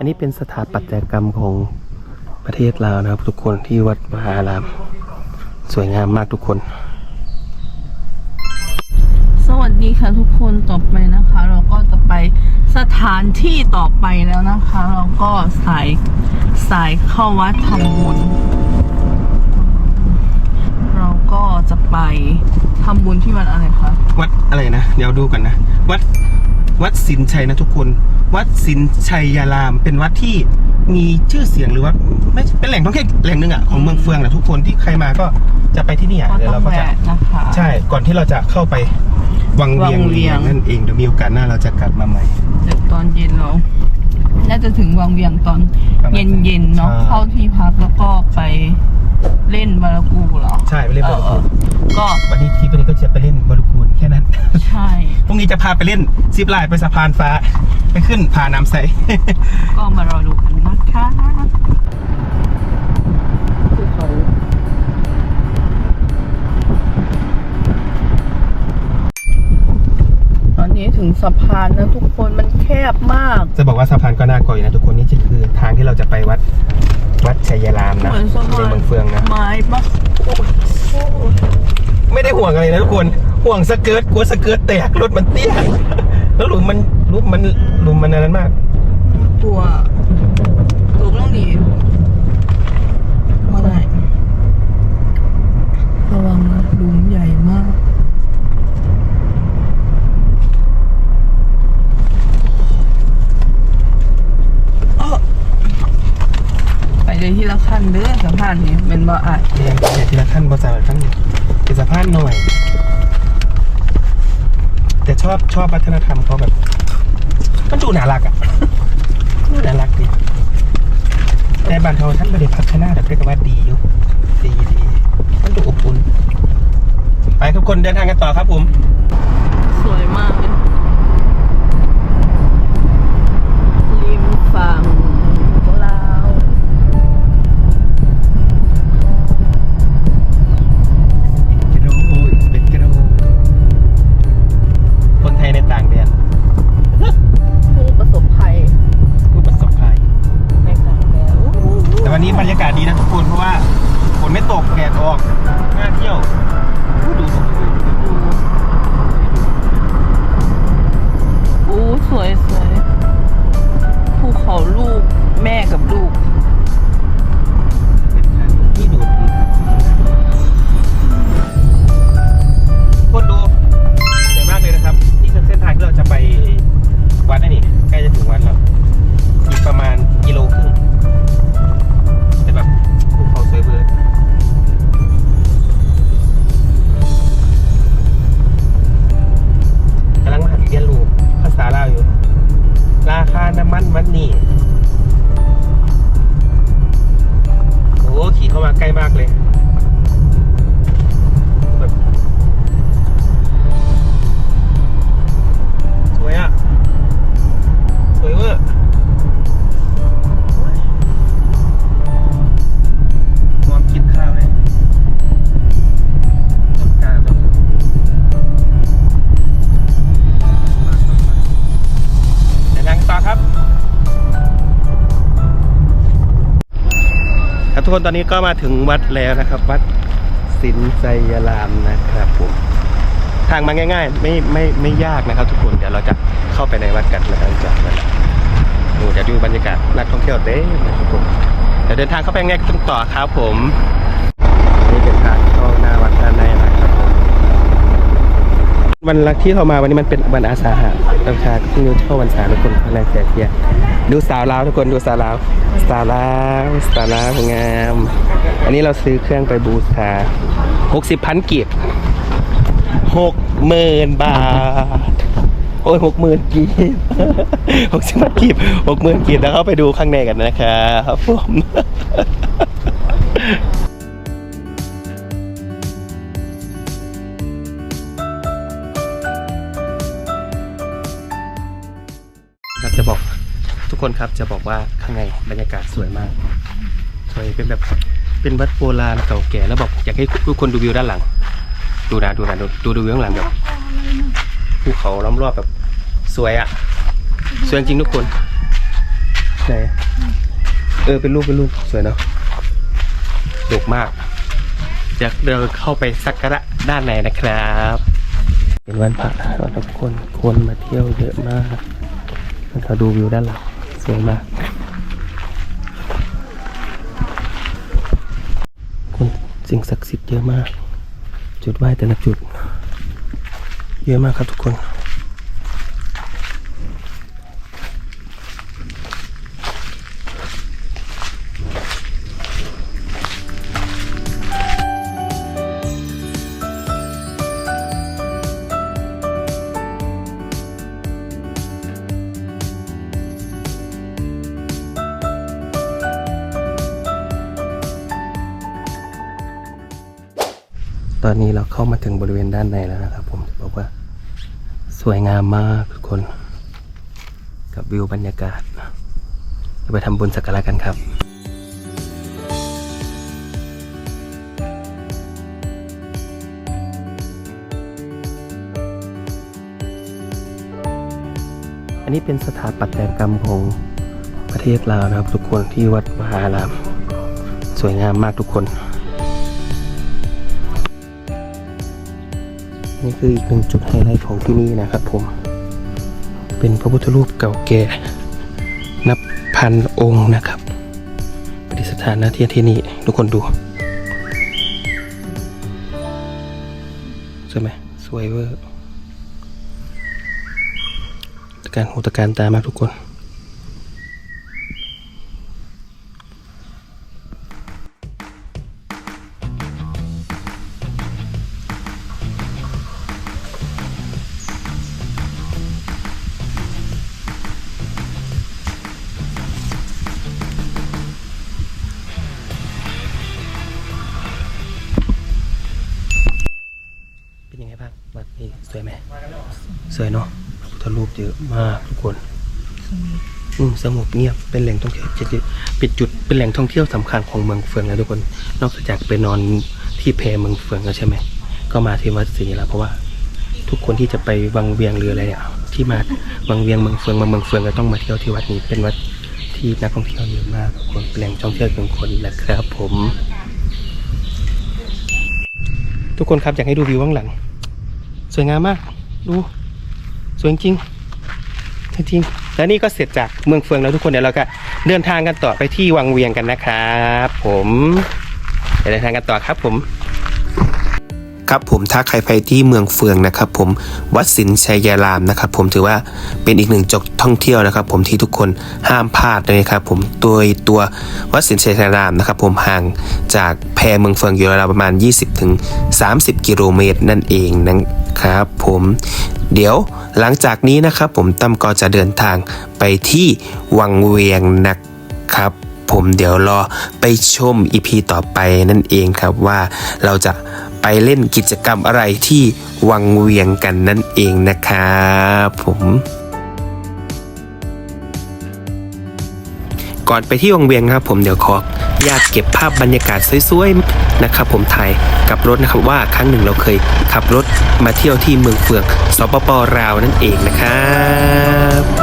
อันนี้เป็นสถาปัตยกรรมของประเทศลาวนะครับ ทุกคนที่วัดมหาอาราม สวยงามมากทุกคน สวัสดีค่ะทุกคนต่อไปนะคะ เราก็จะไปสถานที่ต่อไปแล้วนะคะ เราก็สายสายเข้าวัดทำบุญเราก็จะไปทำบุญที่วัดอะไรคะวัดอะไรนะ เดี๋ยวดูกันนะ วัดวัดสินชัยนะทุกคน วัดสินชัยยาราม เป็นวัดที่มีชื่อเสียงหรือว่าไม่เป็นแหล่งท่องเที่ยวแหล่งหนึ่งอะของเมืองเฟืองนะทุกคนที่ใครมาก็จะไปที่นี่อะก็เดี๋ยวต้องเราก็จะแวะนะคะใช่ก่อนที่เราจะเข้าไปวังเวียงวังเวียงนั่นเองเดี๋ยวมีโอกาสหน้าเราจะกลับมาใหม่เดี๋ยวตอนเย็นเราน่าจะถึงวังเวียงตอนประมาณเย็นๆเนาะใช่เข้าที่พักแล้วก็ไปเล่นบารากูเหรอใช่ไปเล่นบอลเอลูอนก็วันนี้ทริปวันนี้ก็ จะไปเล่นบอลลูนแค่นั้น ใช่ พรุ่งนี้จะพาไปเล่นซิปไลน์ไปสะพานฟ้า ไปขึ้นผาน้ำใส ก็มารอดูกันนะคะภูเขาตอนนี้ถึงสะพานนะทุกคนมันแคบมาก จะบอกว่าสะพานก็น่ากลัวอยู่นะทุกคนนี่คือทางที่เราจะไปวัดวัดชัยยารามนะเหมือนสะพานในเมืองเฟืองนะ ไม้ปะ ไม่ได้ห่วงอะไรนะทุกคน ห่วงสเกิร์ตกลัวสเกิร์ตแตกรถมันเตี้ย แล้วหลุมมันหลุมมันหลุมมันอันนั้นมาก ตัวตัวกล้องดีมาได้ระวังนะหลุมใหญ่มากไปเลยที่ละขั้นเด้อสะพานนี้เป็นบ่อาจเรียนเรียนทีละขั้นภาษาขั้นเป็นสะพานหน่อย แต่ชอบชอบวัฒนธรรมเขาแบบ มันดูน่ารักอะดูน่ารักดีแต่บ้านเราท่านไม่ได้พัฒนาแต่เรียกว่าดีอยู่ดีดีมันดูอบอุ่นไปทุกคนเดินทางกันต่อครับผม กคนตอนนี้ก็มาถึงวัดแล้วนะครับ วัดสินไซยรามนะครับผมทางมาง่าย ๆ ไม่ไม่ไม่ยากนะครับ ทุกคนเดี๋ยวเราจะเข้าไปในวัดกันหลับจากนั้นดูจะดูบรรยากาศนักท่องเที่ยวเต็มนะครับผมเดี๋ยวเดินทางเข้าไปง่ายกันต่อครับผมนี่เป็นทางเข้าหน้าวัดด้านใน วันลักที่เรามาวันนี้มันเป็นวันอาสาหะตั้งชาเพิ่งเข้าวันสาทุกคนแรงแจกเทียดูสาวลาวทุกคนดูสาวลาวสาวลาวสาวลาวงาม อันนี้เราซื้อเครื่องไปบูชาหกสิบพันกีบหกหมื่นบาท โอ้ยหกหมื่นกีบหกสิบพันกีบหกหมื่นกีบแล้วเข้าไปดูข้างในกันนะครับผม คนครับจะบอกว่าข้างในบรรยากาศสวยมาก สวยเป็นแบบเป็นวัดโบราณเก่าแก่แล้วบอกอยากให้ทุกคนดูวิวด้านหลัง ดูนะดูนะดูดูดูวิวข้างหลังแบบภูเขาล้อมรอบแบบสวยอะสวยจริงทุกคนไหนเออเป็นรูปเป็นรูปสวยเนาะดกมากจะเดินเข้าไปสักการะด้านในนะครับ เป็นวันพระทุกคนคนมาเที่ยวเยอะมากเราดูวิวด้านหลัง สวยมาก คนสิ่งศักดิ์สิทธิ์เยอะมาก จุดไหว้แต่ละจุด เยอะมากครับทุกคน อนนี้เราเข้ามาถึงบริเวณด้านในแล้วนะครับ ผมจะบอกว่า สวยงามมากทุกคน กับวิวบรรยากาศเราไปทำบุญสักการะกันครับอันนี้เป็นสถาปัตยกรรมของประเทศลาวนะครับ ทุกคนที่วัดมหาอาราม สวยงามมากทุกคน นี่คืออีกหนึ่งจุดไฮไลท์ของที่นี่นะครับผม เป็นพระพุทธรูปเก่าแก่ นับพันองค์นะครับประดิษฐานหน้าที่ที่นี่ทุกคนดูใช่ไหมสวยเวอร์ตะการหูตะการตามากทุกคน สวยเนาะพระพุทธรูปเยอะมากทุกคนอืมสงบเงียบเป็นแหล่งท่องเที่ยวจะเป็นจุดเป็นแหล่งท่องเที่ยวสำคัญของเมืองเฟืองแล้วทุกคน นอกจากไปนอนที่แพเมืองเฟืองแล้วใช่ไหมก็มาที่วัดศรีละเพราะว่าทุกคนที่จะไปวังเวียงเรืออะไรเนี่ยที่มาวังเวียงเมืองเฟืองมาเมืองเฟืองก็ต้องมาเที่ยวที่วัดนี้เป็นวัดที่นักท่องเที่ยวเยอะมากทุกคนเป็นแหล่งท่องเที่ยวของคนแหละครับ ผม ทุกคนครับอยากให้ดูวิวข้างหลัง สวยงามมาก ดู สวยจริงจริงและนี่ก็เสร็จจากเมืองเฟืองแล้วทุกคนเดี๋ยวเราก็เดินทางกันต่อไปที่วังเวียงกันนะครับ ผมเดินทางกันต่อครับผม ครับผมถ้าใครไปที่เมืองเฟืองนะครับ ผมวัดสินชัยยารามนะครับ ผมถือว่าเป็นอีกหนึ่งจุดท่องเที่ยวนะครับ ผมที่ทุกคนห้ามพลาดเลยครับผมโดยตัววัดสินชัยยารามนะครับ ผมห่างจากแพเมืองเฟืองอยู่ราวประมาณ20ถึงกิโลเมตรนั่นเองนะครับ ผมเดี๋ยวหลังจากนี้นะครับ ผมตั้มก็จะเดินทางไปที่วังเวียงนะครับผมเดี๋ยวรอไปชมอีพีต่อไปนั่นเองครับว่าเราจะ ไปเล่นกิจกรรมอะไรที่วังเวียงกันนั่นเองนะครับผมก่อนไปที่วังเวียงนะครับผมเดี๋ยวขอญาตเก็บภาพบรรยากาศสวยๆนะครับผมถ่ายกับรถนะครับว่าครั้งหนึ่งเราเคยขับรถมาเที่ยวที่เมืองเฟืองสปปลาวนั่นเองนะครับ